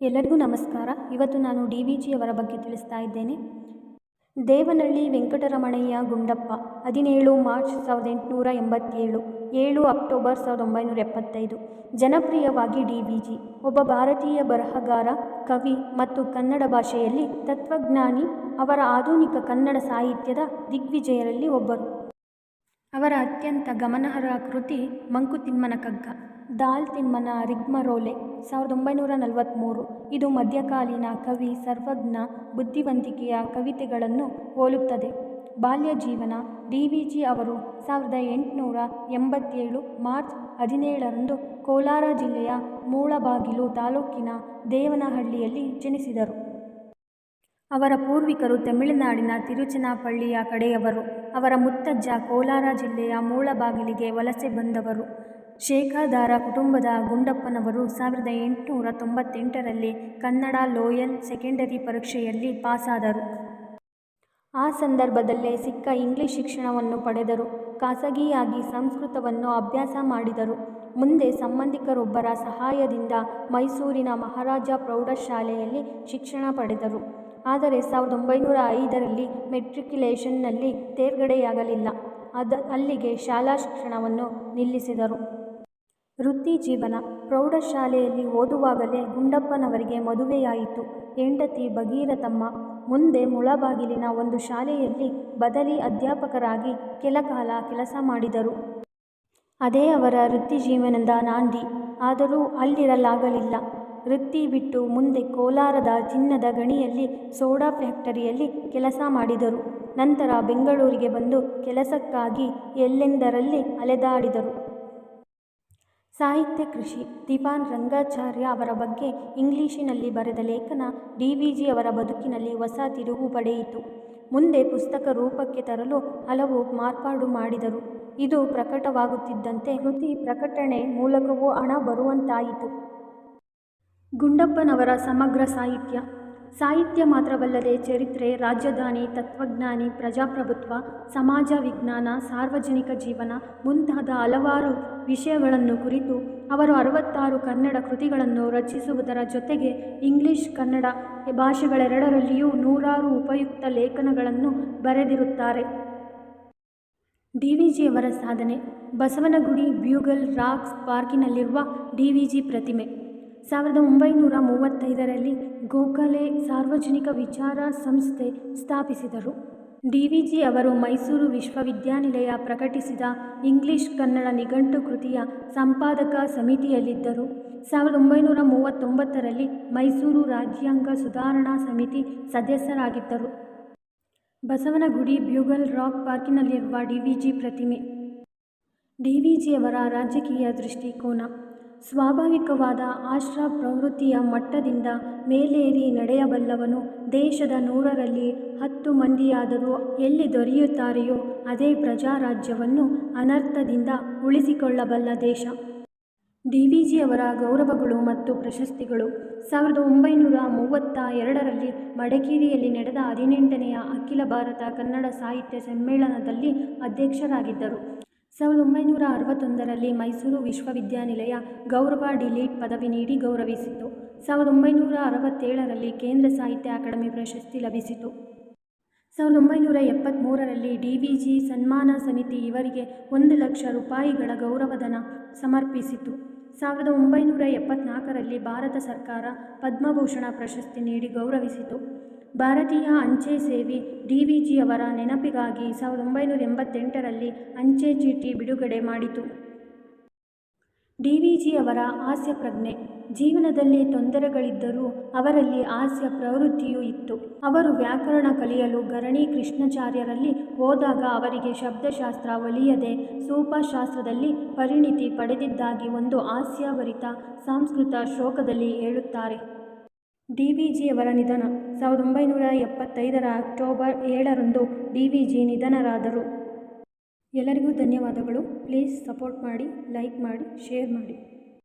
ಎಲ್ಲರಿಗೂ ನಮಸ್ಕಾರ. ಇವತ್ತು ನಾನು ಡಿ ವಿ ಜಿಯವರ ಬಗ್ಗೆ ತಿಳಿಸ್ತಾ ಇದ್ದೇನೆ. ದೇವನಹಳ್ಳಿ ವೆಂಕಟರಮಣಯ್ಯ ಗುಂಡಪ್ಪ, ಹದಿನೇಳು ಮಾರ್ಚ್ ಸಾವಿರದ ಎಂಟುನೂರ ಎಂಬತ್ತೇಳು, ಏಳು ಅಕ್ಟೋಬರ್ ಸಾವಿರದ ಒಂಬೈನೂರ ಎಪ್ಪತ್ತೈದು, ಜನಪ್ರಿಯವಾಗಿ ಡಿ ವಿ ಜಿ ಒಬ್ಬ ಭಾರತೀಯ ಬರಹಗಾರ, ಕವಿ ಮತ್ತು ಕನ್ನಡ ಭಾಷೆಯಲ್ಲಿ ತತ್ವಜ್ಞಾನಿ, ಅವರ ಆಧುನಿಕ ಕನ್ನಡ ಸಾಹಿತ್ಯದ ದಿಗ್ವಿಜಯರಲ್ಲಿ ಒಬ್ಬರು. ಅವರ ಅತ್ಯಂತ ಗಮನಾರ್ಹ ಕೃತಿ ಮಂಕುತಿಮ್ಮನ ಕಗ್ಗ. ದಾಲ್ ತಿಮ್ಮನ ರಿಗ್ಮರೋಲೆ, ಸಾವಿರದ ಒಂಬೈನೂರ ನಲವತ್ತ್ಮೂರು ಇದು ಮಧ್ಯಕಾಲೀನ ಕವಿ, ಸರ್ವಜ್ಞ, ಬುದ್ಧಿವಂತಿಕೆಯ ಕವಿತೆಗಳನ್ನು ಹೋಲುತ್ತದೆ. ಬಾಲ್ಯ ಜೀವನ ಡಿ ವಿ ಜಿ ಅವರು ಸಾವಿರದ ಎಂಟುನೂರ ಎಂಬತ್ತೇಳು, ಮಾರ್ಚ್ ಹದಿನೇಳರಂದು ಕೋಲಾರ ಜಿಲ್ಲೆಯ ಮೂಳಬಾಗಿಲು ತಾಲೂಕಿನ ದೇವನಹಳ್ಳಿಯಲ್ಲಿ ಜನಿಸಿದರು. ಅವರ ಪೂರ್ವಿಕರು ತಮಿಳುನಾಡಿನ ತಿರುಚನಾಪಳ್ಳಿಯ ಕಡೆಯವರು. ಅವರ ಮುತ್ತಜ್ಜ ಕೋಲಾರ ಜಿಲ್ಲೆಯ ಮೂಳಬಾಗಿಲಿಗೆ ವಲಸೆ ಬಂದವರು. ಶೇಖಾದಾರ ಕುಟುಂಬದ ಗುಂಡಪ್ಪನವರು ಸಾವಿರದ ಎಂಟುನೂರ ತೊಂಬತ್ತೆಂಟರಲ್ಲಿ ಕನ್ನಡ ಲೋಯಲ್ ಸೆಕೆಂಡರಿ ಪರೀಕ್ಷೆಯಲ್ಲಿ ಪಾಸಾದರು. ಆ ಸಂದರ್ಭದಲ್ಲೇ ಸಿಕ್ಕ ಇಂಗ್ಲಿಷ್ ಶಿಕ್ಷಣವನ್ನು ಪಡೆದರು. ಖಾಸಗಿಯಾಗಿ ಸಂಸ್ಕೃತವನ್ನು ಅಭ್ಯಾಸ ಮಾಡಿದರು. ಮುಂದೆ ಸಂಬಂಧಿಕರೊಬ್ಬರ ಸಹಾಯದಿಂದ ಮೈಸೂರಿನ ಮಹಾರಾಜ ಪ್ರೌಢಶಾಲೆಯಲ್ಲಿ ಶಿಕ್ಷಣ ಪಡೆದರು. ಆದರೆ ಸಾವಿರದ ಒಂಬೈನೂರ ಐದರಲ್ಲಿ ಮೆಟ್ರಿಕ್ಯುಲೇಷನ್ನಲ್ಲಿ ತೇರ್ಗಡೆಯಾಗಲಿಲ್ಲ. ಅದ ಅಲ್ಲಿಗೆ ಶಾಲಾ ಶಿಕ್ಷಣವನ್ನು ನಿಲ್ಲಿಸಿದರು. ವೃತ್ತಿ ಜೀವನ. ಪ್ರೌಢಶಾಲೆಯಲ್ಲಿ ಓದುವಾಗಲೇ ಗುಂಡಪ್ಪನವರಿಗೆ ಮದುವೆಯಾಯಿತು. ಹೆಂಡತಿ ಭಗೀರಥಮ್ಮ ಮುಂದೆ ಮುಳಬಾಗಿಲಿನ ಒಂದು ಶಾಲೆಯಲ್ಲಿ ಬದಲಿ ಅಧ್ಯಾಪಕರಾಗಿ ಕೆಲಕಾಲ ಕೆಲಸ ಮಾಡಿದರು. ಅದೇ ಅವರ ವೃತ್ತಿ ಜೀವನದ ನಾಂದಿ. ಆದರೂ ಅಲ್ಲಿರಲಾಗಲಿಲ್ಲ. ವೃತ್ತಿ ಬಿಟ್ಟು ಮುಂದೆ ಕೋಲಾರದ ಚಿನ್ನದ ಗಣಿಯಲ್ಲಿ ಸೋಡಾ ಫ್ಯಾಕ್ಟರಿಯಲ್ಲಿ ಕೆಲಸ ಮಾಡಿದರು. ನಂತರ ಬೆಂಗಳೂರಿಗೆ ಬಂದು ಕೆಲಸಕ್ಕಾಗಿ ಎಲ್ಲೆಂದರಲ್ಲಿ ಅಲೆದಾಡಿದರು. ಸಾಹಿತ್ಯ ಕೃಷಿ ದಿವಾನ್ ರಂಗಾಚಾರ್ಯ ಅವರ ಬಗ್ಗೆ ಇಂಗ್ಲಿಶಿನಲ್ಲಿ ಬರೆದ ಲೇಖನ ಡಿ ವಿ ಜಿ ಅವರ ಬದುಕಿನಲ್ಲಿ ಹೊಸ ತಿರುವು ಪಡೆಯಿತು. ಮುಂದೆ ಪುಸ್ತಕ ರೂಪಕ್ಕೆ ತರಲು ಹಲವು ಮಾರ್ಪಾಡು ಮಾಡಿದರು. ಇದು ಪ್ರಕಟವಾಗುತ್ತಿದ್ದಂತೆ ಕೃತಿ ಪ್ರಕಟಣೆ ಮೂಲಕವೂ ಹಣ ಬರುವಂತಾಯಿತು. ಗುಂಡಪ್ಪನವರ ಸಮಗ್ರ ಸಾಹಿತ್ಯ ಸಾಹಿತ್ಯ ಮಾತ್ರವಲ್ಲದೆ ಚರಿತ್ರೆ ರಾಜಧಾನಿ ತತ್ವಜ್ಞಾನಿ, ಪ್ರಜಾಪ್ರಭುತ್ವ, ಸಮಾಜ ವಿಜ್ಞಾನ, ಸಾರ್ವಜನಿಕ ಜೀವನ ಮುಂತಾದ ಹಲವಾರು ವಿಷಯಗಳನ್ನು ಕುರಿತು ಅವರು ಅರವತ್ತಾರು ಕನ್ನಡ ಕೃತಿಗಳನ್ನು ರಚಿಸುವುದರ ಜೊತೆಗೆ ಇಂಗ್ಲಿಷ್, ಕನ್ನಡ ಭಾಷೆಗಳೆರಡರಲ್ಲಿಯೂ ನೂರಾರು ಉಪಯುಕ್ತ ಲೇಖನಗಳನ್ನು ಬರೆದಿರುತ್ತಾರೆ. ಡಿ ವಿ ಜಿಯವರ ಸಾಧನೆ ಬಸವನಗುಡಿ ಬ್ಯೂಗಲ್ ರಾಕ್ಸ್ ಪಾರ್ಕಿನಲ್ಲಿರುವ ಡಿ ವಿ ಜಿ ಪ್ರತಿಮೆ. ಸಾವಿರದ ಒಂಬೈನೂರ ಮೂವತ್ತೈದರಲ್ಲಿ ಗೋಖಲೆ ಸಾರ್ವಜನಿಕ ವಿಚಾರ ಸಂಸ್ಥೆ ಸ್ಥಾಪಿಸಿದರು. ಡಿ ವಿ ಜಿ ಅವರು ಮೈಸೂರು ವಿಶ್ವವಿದ್ಯಾನಿಲಯ ಪ್ರಕಟಿಸಿದ ಇಂಗ್ಲಿಷ್ ಕನ್ನಡ ನಿಘಂಟು ಕೃತಿಯ ಸಂಪಾದಕ ಸಮಿತಿಯಲ್ಲಿದ್ದರು. ಸಾವಿರದ ಒಂಬೈನೂರ ಮೂವತ್ತೊಂಬತ್ತರಲ್ಲಿ ಮೈಸೂರು ರಾಜ್ಯಾಂಗ ಸುಧಾರಣಾ ಸಮಿತಿ ಸದಸ್ಯರಾಗಿದ್ದರು. ಬಸವನಗುಡಿ ಬ್ಯೂಗಲ್ ರಾಕ್ ಪಾರ್ಕಿನಲ್ಲಿರುವ ಡಿ ವಿ ಜಿ ಪ್ರತಿಮೆ. ಡಿ ವಿ ಜಿಯವರ ರಾಜಕೀಯ ದೃಷ್ಟಿಕೋನ. ಸ್ವಾಭಾವಿಕವಾದ ಆಶ್ರ ಪ್ರವೃತ್ತಿಯ ಮಟ್ಟದಿಂದ ಮೇಲೇರಿ ನಡೆಯಬಲ್ಲವನು ದೇಶದ ನೂರರಲ್ಲಿ ಹತ್ತು ಮಂದಿಯಾದರೂ ಎಲ್ಲಿ ದೊರೆಯುತ್ತಾರೆಯೋ ಅದೇ ಪ್ರಜಾರಾಜ್ಯವನ್ನು ಅನರ್ಥದಿಂದ ಉಳಿಸಿಕೊಳ್ಳಬಲ್ಲ ದೇಶ. ಡಿ ವಿ ಜಿಯವರ ಗೌರವಗಳು ಮತ್ತು ಪ್ರಶಸ್ತಿಗಳು. ಸಾವಿರದ ಒಂಬೈನೂರ ಮೂವತ್ತ ಎರಡರಲ್ಲಿ ಮಡಿಕೇರಿಯಲ್ಲಿ ನಡೆದ ಹದಿನೆಂಟನೆಯ ಅಖಿಲ ಭಾರತ ಕನ್ನಡ ಸಾಹಿತ್ಯ ಸಮ್ಮೇಳನದಲ್ಲಿ ಅಧ್ಯಕ್ಷರಾಗಿದ್ದರು. ಸಾವಿರದ ಒಂಬೈನೂರ ಅರವತ್ತೊಂದರಲ್ಲಿ ಮೈಸೂರು ವಿಶ್ವವಿದ್ಯಾನಿಲಯ ಗೌರವ ಡಿಲೀಟ್ ಪದವಿ ನೀಡಿ ಗೌರವಿಸಿತು. ಸಾವಿರದ ಒಂಬೈನೂರ ಅರವತ್ತೇಳರಲ್ಲಿ ಕೇಂದ್ರ ಸಾಹಿತ್ಯ ಅಕಾಡೆಮಿ ಪ್ರಶಸ್ತಿ ಲಭಿಸಿತು. ಸಾವಿರದ ಒಂಬೈನೂರ ಎಪ್ಪತ್ತ್ಮೂರರಲ್ಲಿ ಡಿ ವಿ ಜಿ ಸನ್ಮಾನ ಸಮಿತಿ ಇವರಿಗೆ ಒಂದು ಲಕ್ಷ ರೂಪಾಯಿಗಳ ಗೌರವಧನ ಸಮರ್ಪಿಸಿತು. ಸಾವಿರದ ಒಂಬೈನೂರ ಎಪ್ಪತ್ತ್ನಾಲ್ಕರಲ್ಲಿ ಭಾರತ ಸರ್ಕಾರ ಪದ್ಮಭೂಷಣ ಪ್ರಶಸ್ತಿ ನೀಡಿ ಗೌರವಿಸಿತು. ಭಾರತೀಯ ಅಂಚೆ ಸೇವೆ ಡಿ ವಿ ಜಿ ಅವರ ನೆನಪಿಗಾಗಿ ಸಾವಿರದ ಒಂಬೈನೂರ ಎಂಬತ್ತೆಂಟರಲ್ಲಿ ಅಂಚೆ ಚೀಟಿ ಬಿಡುಗಡೆ ಮಾಡಿತು. ಡಿ ವಿ ಜಿ ಅವರ ಹಾಸ್ಯ ಪ್ರಜ್ಞೆ. ಜೀವನದಲ್ಲಿ ತೊಂದರೆಗಳಿದ್ದರೂ ಅವರಲ್ಲಿ ಹಾಸ್ಯ ಪ್ರವೃತ್ತಿಯೂ ಇತ್ತು. ಅವರು ವ್ಯಾಕರಣ ಕಲಿಯಲು ಗರಣಿ ಕೃಷ್ಣಾಚಾರ್ಯರಲ್ಲಿ ಹೋದಾಗ ಅವರಿಗೆ ಶಬ್ದಶಾಸ್ತ್ರ ಒಲಿಯದೆ ಸೂಪಶಾಸ್ತ್ರದಲ್ಲಿ ಪರಿಣಿತಿ ಪಡೆದಿದ್ದಾಗಿ ಒಂದು ಹಾಸ್ಯಭರಿತ ಸಂಸ್ಕೃತ ಶ್ಲೋಕದಲ್ಲಿ ಹೇಳುತ್ತಾರೆ. ಡಿ ವಿ ಜಿಯವರ ನಿಧನ. ಸಾವಿರದ ಒಂಬೈನೂರ ಎಪ್ಪತ್ತೈದರ ಅಕ್ಟೋಬರ್ ಏಳರಂದು ಡಿ ವಿ ಜಿ ನಿಧನರಾದರು. ಎಲ್ಲರಿಗೂ ಧನ್ಯವಾದಗಳು. ಪ್ಲೀಸ್ ಸಪೋರ್ಟ್ ಮಾಡಿ, ಲೈಕ್ ಮಾಡಿ, ಶೇರ್ ಮಾಡಿ.